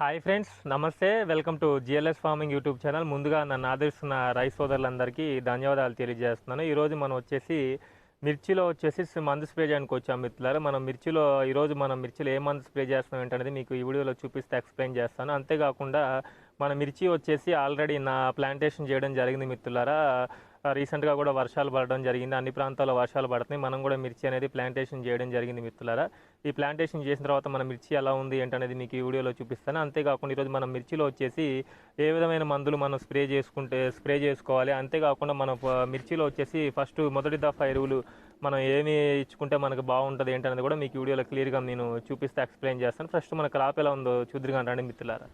Hi friends నమస్తే. Welcome to GLS farming YouTube channel. ముందుగా నన్ను ఆదరిస్తున్న రైస్ సోదరులందరికీ ధన్యవాదాలు తెలియజేస్తున్నాను. ఈరోజు మనం వచ్చేసి మిర్చిలో వచ్చేసి మందు స్ప్రే చేయడానికి వచ్చాం మిత్రులారా. మనం మిర్చిలో ఈరోజు మనం మిర్చిలో ఏ మందు స్ప్రే చేస్తాం ఏంటనేది మీకు ఈ వీడియోలో చూపిస్తే ఎక్స్ప్లెయిన్ చేస్తాను. అంతేకాకుండా మన మిర్చి వచ్చేసి ఆల్రెడీ నా ప్లాంటేషన్ చేయడం జరిగింది మిత్రులారా. రీసెంట్గా కూడా వర్షాలు పడడం జరిగింది. అన్ని ప్రాంతాల్లో వర్షాలు పడుతున్నాయి. మనం కూడా మిర్చి అనేది ప్లాంటేషన్ చేయడం జరిగింది మిత్రులారా. ఈ ప్లాంటేషన్ చేసిన తర్వాత మన మిర్చి ఎలా ఉంది ఏంటనేది మీకు ఈ వీడియోలో చూపిస్తాను. అంతేకాకుండా ఈరోజు మనం మిర్చిలో వచ్చేసి ఏ విధమైన మందులు మనం స్ప్రే చేసుకుంటే స్ప్రే చేసుకోవాలి? అంతేకాకుండా మన మిర్చిలో వచ్చేసి ఫస్ట్ మొదటి దఫా ఎరువులు మనం ఏమి ఇచ్చుకుంటే మనకు బాగుంటుంది ఏంటనేది కూడా మీకు వీడియోలో క్లియర్గా నేను చూపిస్తే ఎక్స్ప్లెయిన్ చేస్తాను. ఫస్ట్ మన క్రాప్ ఎలా ఉందో చూద్దరుగా అంటే మిత్రులారా.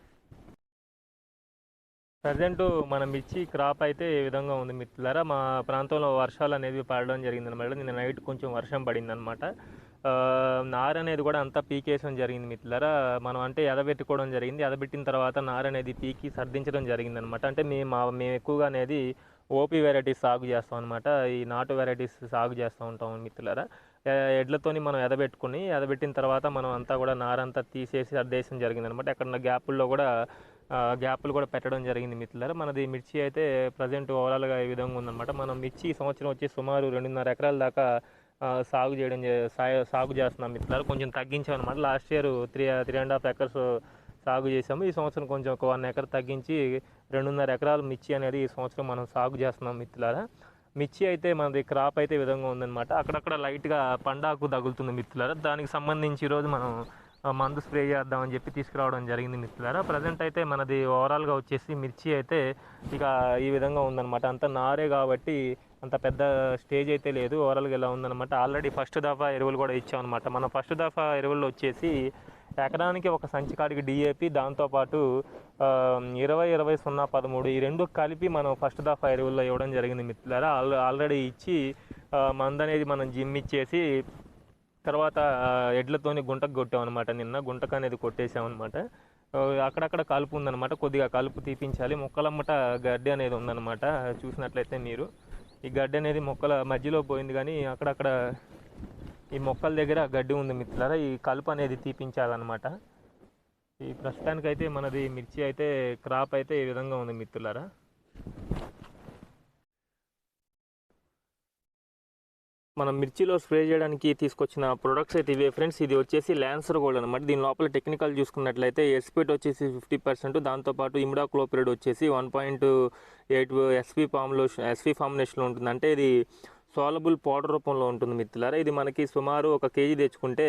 ప్రజెంట్ మన మిర్చి క్రాప్ అయితే ఏ విధంగా ఉంది మిత్రులారా? మా ప్రాంతంలో వర్షాలు అనేవి పడడం జరిగింది అనమాట నిన్న నైట్ కొంచెం వర్షం పడింది అనమాట నార అనేది కూడా అంతా పీకేసడం జరిగింది మిత్రులారా. మనం అంటే ఎదబెట్టుకోవడం జరిగింది. ఎదబెట్టిన తర్వాత నార అనేది పీకి సర్దించడం జరిగింది అనమాట అంటే మేము మేము ఎక్కువగా అనేది ఓపీ వెరైటీస్ సాగు చేస్తాం అనమాట ఈ నాటు వెరైటీస్ సాగు చేస్తూ ఉంటాం మిత్రులారా. ఎడ్లతోని మనం ఎదబెట్టుకుని ఎదబెట్టిన తర్వాత మనం అంతా కూడా నారంతా తీసేసి అర్దేశం జరిగింది అనమాట ఎక్కడ గ్యాపుల్లో కూడా గ్యాప్లు కూడా పెట్టడం జరిగింది మిత్రులారా. మనది మిర్చి అయితే ప్రజెంట్ ఓవరాల్గా ఈ విధంగా ఉందన్నమాట. మనం మిర్చి ఈ సంవత్సరం వచ్చి సుమారు రెండున్నర ఎకరాల దాకా సాగు చేయడం సాగు చేస్తున్నాం మిత్రులారా. కొంచెం తగ్గించామన్నమాట. Last year three three and half acres సాగు చేసాము ఈ సంవత్సరం కొంచెం ఒక వన్ ఎకర్ తగ్గించి రెండున్నర ఎకరాలు మిర్చి అనేది ఈ సంవత్సరం మనం సాగు చేస్తున్నాం మిత్రులారా. మిర్చి అయితే మనది క్రాప్ అయితే విధంగా ఉందన్నమాట. అక్కడక్కడ లైట్గా పండాకు తగులుతుంది మిత్రులారా. దానికి సంబంధించి ఈరోజు మనం మందు స్ప్రే చేద్దామని చెప్పి తీసుకురావడం జరిగింది మిత్రులారా. ప్రజెంట్ అయితే మనది ఓవరాల్గా వచ్చేసి మిర్చి అయితే ఇక ఈ విధంగా ఉందన్నమాట. అంత నారే కాబట్టి అంత పెద్ద స్టేజ్ అయితే లేదు. ఓవరాల్గా ఇలా ఉందన్నమాట. ఆల్రెడీ ఫస్ట్ దఫా ఎరువులు కూడా ఇచ్చామన్నమాట. మన ఫస్ట్ దఫా ఎరువులు వచ్చేసి ఎకరానికి ఒక సంచి కాడికి డిఏపి దాంతోపాటు ఇరవై ఇరవై సున్నా పదమూడు ఈ రెండు కలిపి మనం ఫస్ట్ దఫా ఎరువుల్లో ఇవ్వడం జరిగింది మిత్రులారా. ఆల్ ఆల్రెడీ ఇచ్చి మందు అనేది మనం జిమ్ ఇచ్చేసి తర్వాత ఎడ్లతోని గుంటకు కొట్టామన్నమాట నిన్న. గుంటకు అనేది కొట్టేసామన్నమాట అక్కడక్కడ కలుపు ఉందన్నమాట కొద్దిగా కలుపు తీపించాలి. మొక్కలమ్మట గడ్డి అనేది ఉందన్నమాట. చూసినట్లయితే మీరు. ఈ గడ్డి అనేది మొక్కల మధ్యలో పోయింది కానీ అక్కడక్కడ ఈ మొక్కల దగ్గర గడ్డి ఉంది మిత్రులారా. ఈ కలుపు అనేది తీపించాలన్నమాట. ఈ ప్రస్తుతానికైతే మనది మిర్చి అయితే క్రాప్ అయితే ఈ విధంగా ఉంది మిత్రులారా. మనం మిర్చిలో స్ప్రే చేయడానికి తీసుకొచ్చిన ప్రొడక్ట్స్ అయితే ఇవే ఫ్రెండ్స్ ఇది వచ్చేసి ల్యాన్సర్ గోల్డ్ అనమాట దీని లోపల టెక్నికల్ చూసుకున్నట్లయితే ఎస్పీట్ వచ్చేసి ఫిఫ్టీ పర్సెంట్ దాంతోపాటు ఇమిడాక్లోపిరిడ్ వచ్చేసి వన్ పాయింట్ ఎయిట్ ఎస్పీ ఫామ్లో ఎస్పీ ఫార్మినేషన్లో ఉంటుంది. అంటే ఇది సోలబుల్ పౌడర్ రూపంలో ఉంటుంది మిత్రులారా. ఇది మనకి సుమారు ఒక కేజీ తెచ్చుకుంటే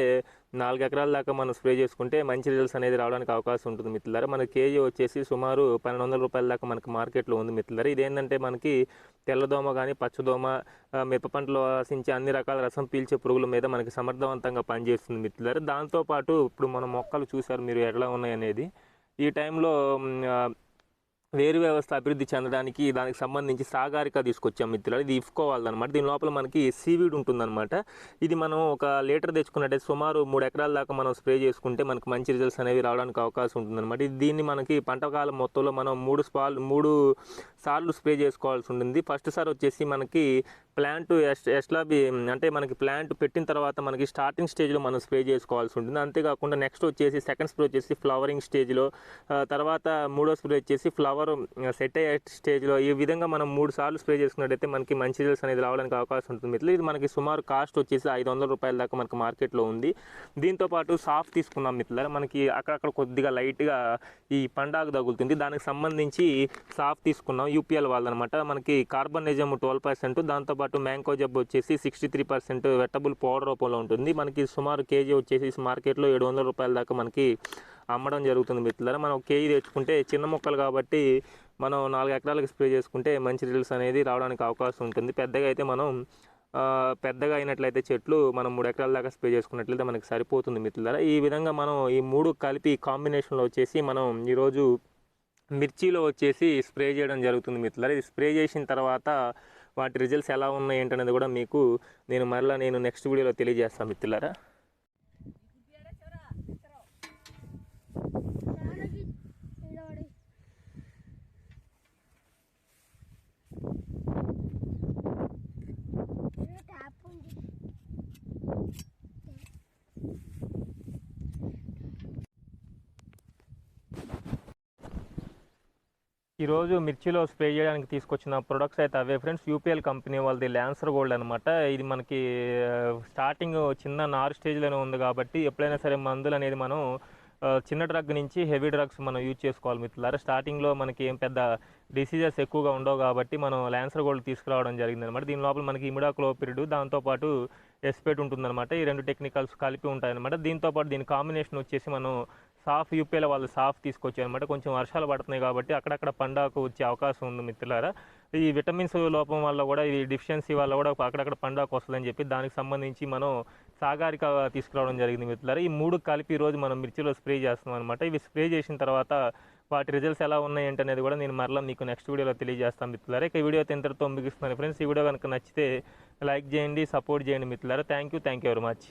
నాలుగు ఎకరాల దాకా మనం స్ప్రే చేసుకుంటే మంచి రిజల్ట్స్ అనేది రావడానికి అవకాశం ఉంటుంది మిత్రులారా. మన కేజీ వచ్చేసి సుమారు పన్నెండు వందల రూపాయల దాకా మనకి మార్కెట్లో ఉంది మిత్రులారా. ఇదేంటంటే మనకి తెల్లదోమ కానీ పచ్చదోమ ఆ, మిరప పంటలో ఆశించే అన్ని రకాల రసం పీల్చే పురుగుల మీద మనకి సమర్థవంతంగా పనిచేస్తుంది మిత్రులారు. దాంతోపాటు ఇప్పుడు మన మొక్కలు చూసారు మీరు ఎట్లా ఉన్నాయి అనేది ఈ టైంలో వేరు వ్యవస్థ అభివృద్ధి చెందడానికి దానికి సంబంధించి సాగారిక తీసుకొచ్చాం మిత్రులు ఇది ఇఫ్కోవాలన్నమాట దీని లోపల మనకి సీవీడ్ ఉంటుందన్నమాట. ఇది మనం ఒక లీటర్ తెచ్చుకున్నట్టయితే సుమారు మూడు ఎకరాల దాకా మనం స్ప్రే చేసుకుంటే మనకి మంచి రిజల్ట్స్ అనేవి రావడానికి అవకాశం ఉంటుందన్నమాట. దీన్ని మనకి పంటకాలం మొత్తంలో మనం మూడు స్పాల్ మూడు సార్లు స్ప్రే చేసుకోవాల్సి ఉంటుంది. ఫస్ట్ సార్ వచ్చేసి మనకి ప్లాంట్ ఎస్లాబి అంటే మనకి ప్లాంట్ పెట్టిన తర్వాత మనకి స్టార్టింగ్ స్టేజ్లో మనం స్ప్రే చేసుకోవాల్సి ఉంటుంది. అంతేకాకుండా నెక్స్ట్ వచ్చేసి సెకండ్ స్ప్రే వచ్చేసి ఫ్లవరింగ్ స్టేజ్లో తర్వాత మూడో స్ప్రే వచ్చేసి ఫ్లవర్ సెట్ అయ్యే స్టేజ్లో ఈ విధంగా మనం మూడు సార్లు స్ప్రే చేసుకున్నట్టయితే మనకి మంచి రిజల్ట్స్ అనేది రావడానికి అవకాశం ఉంటుంది మిత్రులు. ఇది మనకి సుమారు కాస్ట్ వచ్చేసి ఐదు వందల రూపాయల దాకా మనకి మార్కెట్లో ఉంది. దీంతో పాటు తీసుకున్నాం మిత్రులారా. మనకి అక్కడక్కడ కొద్దిగా లైట్గా ఈ పండాకు తగులుతుంది. దానికి సంబంధించి సాఫ్ తీసుకున్నాం యూపీఎల్ వాళ్ళనమాట. మనకి కార్బన్ నిజం ట్వెల్వ్ పర్సెంట్ దాంతోపాటు మ్యాంగో జబ్ వచ్చేసి sixty three percent wettable powder రూపంలో ఉంటుంది. మనకి సుమారు కేజీ వచ్చేసి మార్కెట్లో ఏడు వందల రూపాయల దాకా మనకి అమ్మడం జరుగుతుంది మిత్రులారా. మనం కేజీ తెచ్చుకుంటే చిన్న మొక్కలు కాబట్టి మనం నాలుగు ఎకరాలకు స్ప్రే చేసుకుంటే మంచి రిజల్ట్స్ అనేది రావడానికి అవకాశం ఉంటుంది. పెద్దగా అయితే మనం పెద్దగా అయినట్లయితే చెట్లు మనం మూడు ఎకరాల దాకా స్ప్రే చేసుకున్నట్లయితే మనకి సరిపోతుంది మిత్రులారా. ఈ విధంగా మనం ఈ మూడు కలిపి కాంబినేషన్లో వచ్చేసి మనం ఈరోజు మిర్చిలో వచ్చేసి స్ప్రే చేయడం జరుగుతుంది మిత్రులారా. ఇది స్ప్రే చేసిన తర్వాత వాటి రిజల్ట్స్ ఎలా ఉన్నాయి ఏంటనేది కూడా మీకు నేను మరలా నేను నెక్స్ట్ వీడియోలో తెలియజేస్తాను మిత్రులారా ట్యాప్ ఉంది ఈరోజు మిర్చిలో స్ప్రే చేయడానికి తీసుకొచ్చిన ప్రొడక్ట్స్ అయితే అవే ఫ్రెండ్స్ యూపీఎల్ కంపెనీ వాళ్ళది ల్యాన్సర్ గోల్డ్ అనమాట ఇది మనకి స్టార్టింగ్ చిన్న నారు స్టేజ్లోనే ఉంది కాబట్టి ఎప్పుడైనా సరే మందులు అనేది మనం చిన్న డ్రగ్ నుంచి హెవీ డ్రగ్స్ మనం యూజ్ చేసుకోవాలి మిత్రులారా. స్టార్టింగ్లో మనకి ఏం పెద్ద డిసీజెస్ ఎక్కువగా ఉండవు కాబట్టి మనం ల్యాన్సర్ గోల్డ్ తీసుకురావడం జరిగింది అనమాట దీని లోపల మనకి ఇమిడాక్లోపిరిడ్ దాంతోపాటు ఎస్పేట్ ఉంటుందన్నమాట. ఈ రెండు టెక్నికల్స్ కలిపి ఉంటాయన్నమాట. దీంతోపాటు దీని కాంబినేషన్ వచ్చేసి మనం సాఫ్ యూపీలో వాళ్ళు సాఫ్ తీసుకొచ్చారు అనమాట కొంచెం వర్షాలు పడుతున్నాయి కాబట్టి అక్కడక్కడ పండాకు వచ్చే అవకాశం ఉంది మిత్రులారా. ఈ విటమిన్స్ లోపం వల్ల కూడా ఈ డిఫిషియన్సీ వల్ల కూడా అక్కడక్కడ పండాకు వస్తుందని చెప్పి దానికి సంబంధించి మనం సాగారిక తీసుకురావడం జరిగింది మిత్రులారా. ఈ మూడు కలిపి రోజు మనం మిర్చిలో స్ప్రే చేస్తున్నాం అనమాట ఇవి స్ప్రే చేసిన తర్వాత వాటి రిజల్ట్స్ ఎలా ఉన్నాయంటే అనేది కూడా నేను మరలా మీకు నెక్స్ట్ వీడియోలో తెలియజేస్తాను మిత్రులారా. ఇక ఈ వీడియో ఇంతటితో ముగిస్తున్నాను ఫ్రెండ్స్ ఈ వీడియో కనుక నచ్చితే లైక్ చేయండి సపోర్ట్ చేయండి మిత్రులారా. Thank you thank you very much.